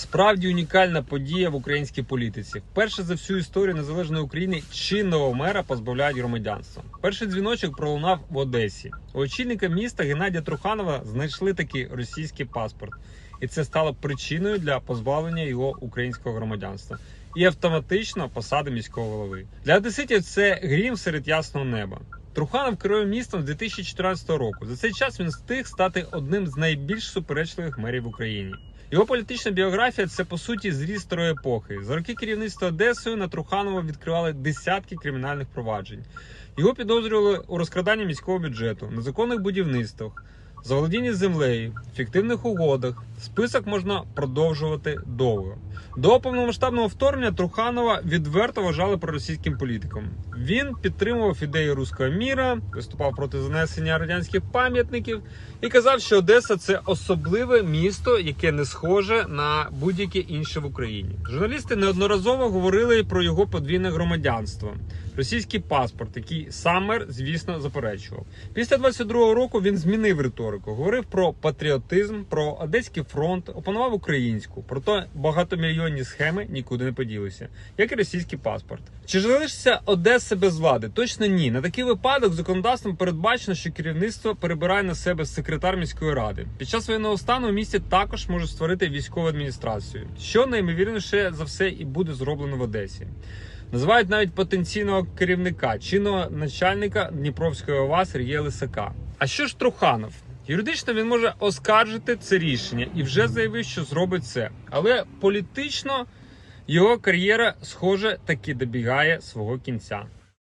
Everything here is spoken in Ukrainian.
Справді унікальна подія в українській політиці. Вперше за всю історію незалежної України чинного мера позбавляють громадянства. Перший дзвіночок пролунав в Одесі. У очільника міста Геннадія Труханова знайшли такий російський паспорт, і це стало причиною для позбавлення його українського громадянства і автоматично посади міського голови. Для одеситів це грім серед ясного неба. Труханов керує містом з 2014 року. За цей час він встиг стати одним з найбільш суперечливих мерів в Україні. Його політична біографія це по суті зріз старої епохи. За роки керівництва Одесою на Труханова відкривали десятки кримінальних проваджень. Його підозрювали у розкраданні міського бюджету, незаконних будівництвах, заволодінні землею, фіктивних угодах. Список можна продовжувати довго. До повномасштабного вторгнення Труханова відверто вважали проросійським політиком. Він підтримував ідеї руського міра, виступав проти занесення радянських пам'ятників і казав, що Одеса це особливе місто, яке не схоже на будь-яке інше в Україні. Журналісти неодноразово говорили про його подвійне громадянство, російський паспорт, який Саммер, звісно, заперечував. Після 22-го року він змінив риторику, говорив про патріотизм, про одеський фронт, опанував українську. Проте багатомільйонні схеми нікуди не поділися, як і російський паспорт. Чи залишиться Одеса без влади? Точно ні. На такий випадок законодавством передбачено, що керівництво перебирає на себе секретар міської ради. Під час воєнного стану в місті також можуть створити військову адміністрацію, що найімовірніше за все і буде зроблено в Одесі. Називають навіть потенційного керівника, чинного начальника Дніпровської ОВА Сергія Лисака. А що ж Труханов? Юридично він може оскаржити це рішення і вже заявив, що зробить це. Але політично його кар'єра, схоже, таки добігає свого кінця.